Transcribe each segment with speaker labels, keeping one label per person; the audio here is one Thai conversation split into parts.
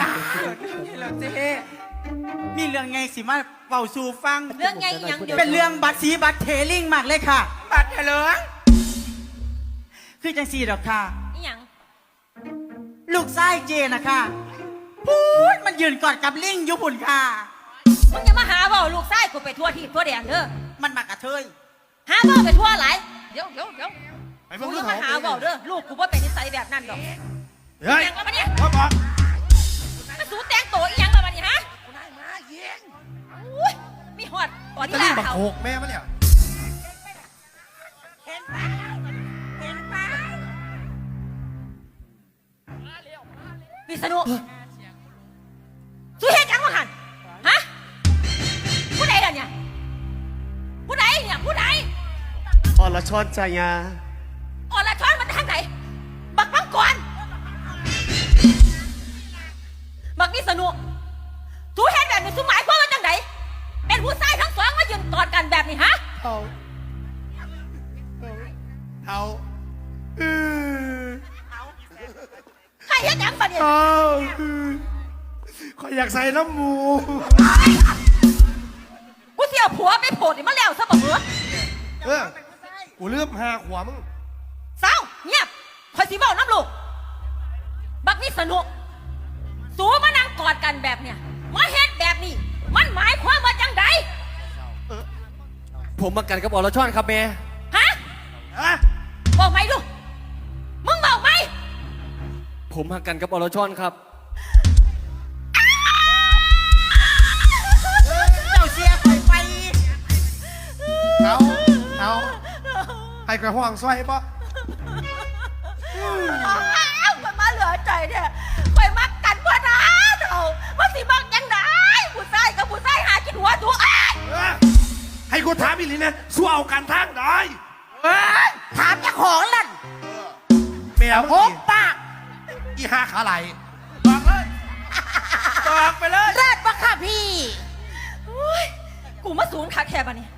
Speaker 1: ค่ะ
Speaker 2: นี่แหละเจ๊มีเรื่องไงสิมาเป่าสู่ฟัง
Speaker 3: เรื่องไงอีหยังอยู่
Speaker 2: เป็นเรื่องบัตรสีบัตรเทลิงมากเลยค่ะ
Speaker 1: บัตรเหลือง
Speaker 2: คือจังสี่ดอกค่ะ
Speaker 3: อีหยัง
Speaker 2: ลูกชายเจนะคะพูดมันยืนกอดกับลิงอยุพุ่นค่ะ
Speaker 3: มึงจะมาหาเว่าลูกชายกูไปทั่วที่ทั่วแดนเด้อ
Speaker 2: มันมากระเทย
Speaker 3: หาเว่าไปทั่วหลายเดี๋ยวเดี๋ยวเดี๋ยว
Speaker 1: ไป
Speaker 3: มึ
Speaker 1: เบิ่
Speaker 3: ง
Speaker 1: ง
Speaker 3: จะ
Speaker 1: เรื่อง
Speaker 3: มา
Speaker 1: เขา
Speaker 3: หาเว่าเด้อ ลูกกูว่าเป็นนิสัยแบบนั้นดอก
Speaker 1: เฮ้ย
Speaker 3: ยังแล้วมาเนี่ย หอดบอ
Speaker 1: จะ
Speaker 3: ดี้
Speaker 1: รีบ
Speaker 3: ลา
Speaker 1: บัก
Speaker 3: เขา
Speaker 1: โขกแม่มาเนี่ย
Speaker 3: เห็นปะเห็นปะวิษณุสู้เฮ็ดหยังวะหันฮะผู้ใดล่ะเนี่ยผู้ใดเนี่ยผู้ใด
Speaker 4: อรชรใจยา
Speaker 3: อรชรมันทางไหนบักมังกรบักนิสนุทูเห็นแบบนี้สุหมายความ ผู้ชายทั้งสองมายืนกอดกันแบบนี้ฮะ
Speaker 1: เอาเอาเออ
Speaker 3: ใครเห็นยังปะเนี่ย
Speaker 1: เอาขอยอยากใส่น้ำหมู
Speaker 3: กูเสียผัวไปโผล่นี่มาแล้วซะบ่เหรอ
Speaker 1: เออ กูเลือบหาขวามึง
Speaker 3: เศร้าเงียบคอยสิเบ้าน้ำลูก บักนิสนุสูมานั่งกอดกันแบบเนี่ยมาเฮ็ดแบบนี้ มันหมายความว่าจังได
Speaker 4: ผมมากันกับอรชรครับแม่
Speaker 3: ฮะ
Speaker 1: ฮะ
Speaker 3: บอกไหมลูกมึงบอกไหม
Speaker 4: ผมมากันกับอรชรครับ
Speaker 2: เจ้าเสียข่อยไป
Speaker 1: เอาเอาให้กระห่วงซอยปะ
Speaker 3: อ้าวมันมาเหลือใจเนี่ยไปมักกันเพื่อนะเถ่าว่าสิมักยังไง ผู้ชายกับผู้ชายหากินหัวตัวอ้าย
Speaker 1: เออให้กูถามอีหลีนะสู้เอากันทางได้
Speaker 2: เอ้ยถามเจ้าของลั่น
Speaker 1: แม่
Speaker 2: โอ้
Speaker 1: มึง
Speaker 2: ปาก
Speaker 1: อีห้าขาไหลบอกเลยบอกไปเลย
Speaker 2: เลิศปะค่ะพี่
Speaker 3: อุ๊ยกูมาสูนขาแคบอันนี้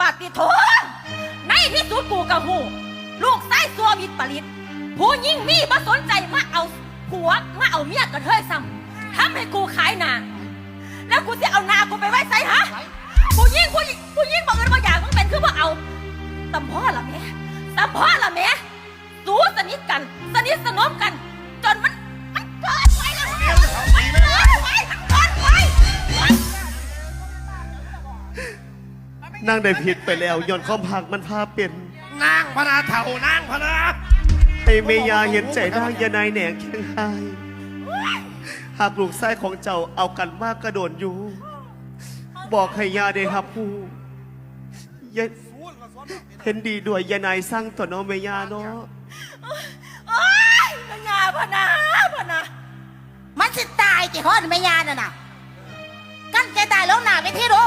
Speaker 3: ปาติโถในที่สุดกูกับหูลูกไส้ซัวมิดปริตผู้ยิ่งมีมาสนใจมาเอาผัวมาเอาเมียกันเทยซ้ำทำ แล้วกูจะเอานากูไปไว้ใส่ฮะผู้ยิงผู้ยิ่งผู้ยิงบอกเงินบางอย่างมึงเป็นคือว่าเอาตำพ่อละแม่ตำพ่อละแม่สู้สนิทกัน สนิทสนมกัน จนมันมันเกิดไปแล้วมันเกิดไปมันเกิดไปมันเกิดไป
Speaker 4: นั่งได้ผิดไปแล้วย้อนข้อมหักมันพาเป็น
Speaker 1: นางพนาเถานางพนา
Speaker 4: ให้เมยาเห็นใจนางยานายแหนงแข็งหาย หากลูกไส้ของเจ้าเอากันมากกระโดดอยู่ บอกให้ยาได้รับผู้ยาเห็นดีด้วยยานายสร้างตัวน้องเมยาเนาะ
Speaker 3: โอ้ยพญาพนาพนา
Speaker 5: มันสิตายจีฮอนไม่ยานน่ะนะกันแกตายแล้วหนาไปที่ดู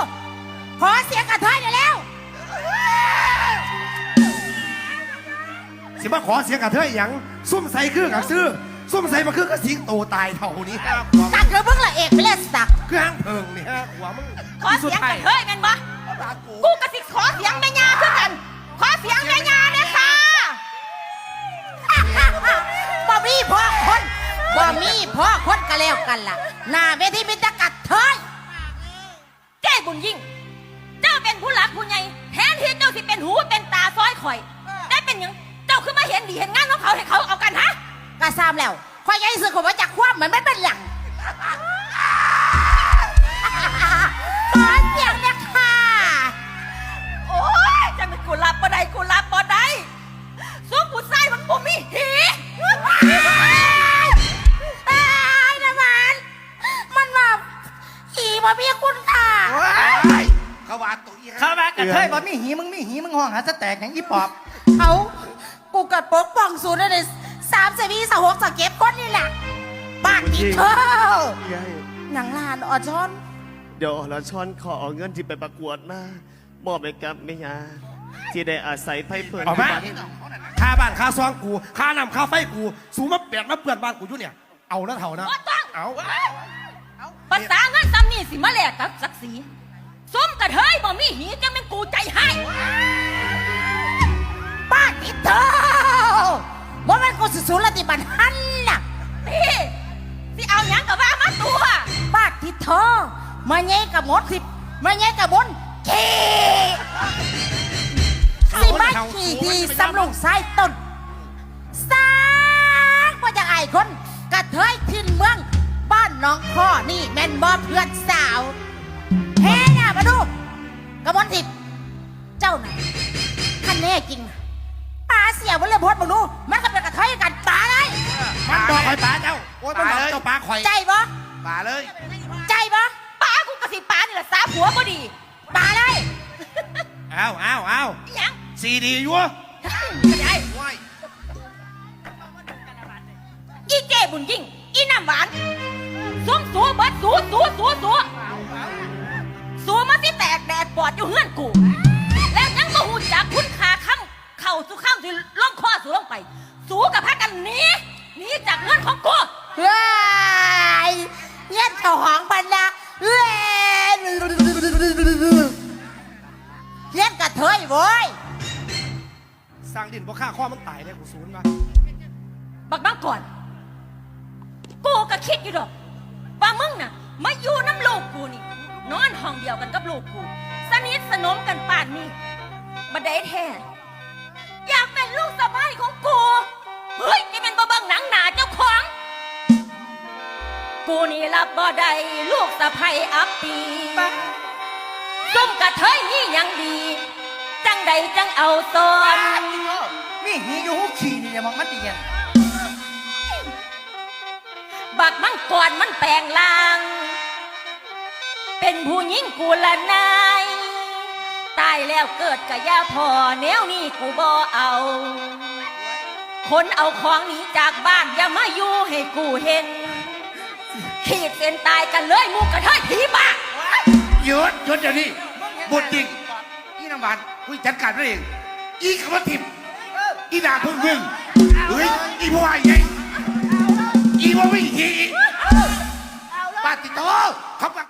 Speaker 5: ขอเสียงกระเทยได้แล้ว
Speaker 1: สิมาขอเสียงกับเธออหย่างซุ่มใส่คือกับซื้อ ซุ่มใส่มาคือกับสิงโตตายเท่านี้ห้าขวา
Speaker 5: ตักกระเบื้องละเอกไปเลยสัก
Speaker 1: คือห้างเพิงนี่ห้าขวามึง
Speaker 3: ขอเสียงกันเฮ้ยแม่นบ่กูกระสิขอเสียงแม่ยาคือกัน ขอเสียงแม่ยาเนี่ยค่ะ
Speaker 5: บ่มีพ่อคนบ่มีพ่อคนก็แล้วกันล่ะหน้าเวทีมีแตะกัดเทย
Speaker 3: เจ้บุญยิ่ง เจ้าเป็นผู้หลักผู้ใหญ่แทนที่เจ้าสิเป็นหูเป็นตาซอยข่อย ได้เป็นหยังเจ้าคือมาเห็นดีเห็นงานของเขาให้เขาเอากันฮะ
Speaker 5: กระซามแล้วคอยยัยสึกผมว่าจากความเหมือนมันเป็นหลังขอเสียงเนี่ยค่ะ
Speaker 3: โอ้ยจะเป็นกูรับบ่ได้กูรับบ่ได้ซุ้มผู้ใส่มันบ่มีหี
Speaker 5: ตายนะมันมันแบบขี่บ่มีคุณค่า
Speaker 1: เขาว่าตัวอีห้า
Speaker 2: เข้ามากระเทยบ่มีหีมึงมีหีมึงห้องหาสแตกอย่างอีปอบ
Speaker 5: เอากูกัดปกป้องศูนย์ได้ สามสิบวีสหกสเก็บก้นนี่แหละบ้านที่เธอยา
Speaker 4: ย
Speaker 5: หนังลานออชอน
Speaker 4: เดี๋ยวอรชรขอเอาเงินที่ไปประกวดมามอบให้กับเมยาที่ได้อาศัยไพ่เพิ่น
Speaker 1: เอามา
Speaker 4: ที่บ้าน
Speaker 1: ค่าบ้านค่าซองกูค่าน้ำค่าไฟกู สูงมาเปียกมาเปื่อนบ้านกูอยู่เนี่ย เอานะเถ่านะ
Speaker 3: บ่ต้อง
Speaker 1: เอา
Speaker 3: ภาษาเงินซ้ำนี่สิมาแลกกับศักดิ์ศรีซุ้มกระเทยบ่มีหีจังเป็นกูใจให้
Speaker 5: บ้านที่เธอ ว่ามันกูสุสุรติบันหันน่ะ
Speaker 3: พี่สิเอาหยังกับว่า
Speaker 5: โธ่มาเงี้กับมดสิมาเงี้กับมนขี่สิมาขี่ดีสำลุงไส้ต้นสร้างว่าจะไอ้คนกระเทยทินเมือง บ้านน้องพ่อนี่แม่นบ่เพื่อนสาวเฮ้น่ะมาดูกระมนทิพย์เจ้าน่ะคันแน่จริงปลา เสียบนเลยพดมาดูมันก็เป็นกระเทยกันปลาเลย
Speaker 1: มันบอกคอยปลาเจ้าโอ้ยมันบอกเจ้าปลาข่อย
Speaker 5: ใจบ่
Speaker 1: ปลาเลย
Speaker 5: ใจบ่
Speaker 3: ป้ากูกะสิป้านี่แหละสาผัวบ่ดี
Speaker 5: ปลาเลย
Speaker 1: อ้าวอ้าวอ้าว
Speaker 3: อิหยัง
Speaker 1: ซีดีอยู่วะ
Speaker 3: ยาย
Speaker 1: ว้าย
Speaker 3: อีเจบุญยิ่งอีน้ำหวานสูงสูเบิดสูสูสูสูสูมาสิแตกแดดปอดอยู่เฮือนกู แล้วยังก็หูจักคุณ ขาข้ามเข่าสู่ข้ามที่ล่องคอสู่ลงไป สูกับพักกันหนีหนีจากเฮือนของกู
Speaker 5: เฮ้ยเงี้ยเจ้าของปันนะเฮ้ยเงี้ยกระเทยโว้ย
Speaker 1: สร้างดินบ่ฆ่าข้อมันตายเลยกูศูนย์มา
Speaker 3: บักบังก่อน กูก็คิดอยู่ดอกว่ามึงน่ะมาอยู่น้ำลูกกูนี่ นอนห้องเดียวกันกับลูกกู สนิทสนมกันป่านนี้บัดได้แท้ อยากเป็นลูกสะใภ้ของกู เฮ้ยนี่เป็นบ่เบิ่งหนังหนาเจ้าของ กูนี่รับบ่ได้ลูกสะใภ้อับปีซุ่มกระเทยนี่ยังดี จังใดจังเอาตอน
Speaker 2: นี่หีอยู่หูขี่นี่อย่ามองมันดีกัน
Speaker 3: บักมังกรมันแปลงลาง เป็นผู้หญิงกูละนายตายแล้วเกิดกะยาพอแนวนี้กูบ่เอา คนเอาของหนีจากบ้านอย่ามาอยู่ให้กูเห็น ขีดเส้นตายกันเลยหมูกระเทยผีบ้า
Speaker 1: หยุดหยุดเดี๋ยวนี้บุญจริงอีน้ำหวานกูจัดการมันเองอีคำว่าทิมอีด่าพึ่งพึ่งเฮ้ยอีพวกไอ้ไงอีพวกไม่หีป้าติโตเขาบัง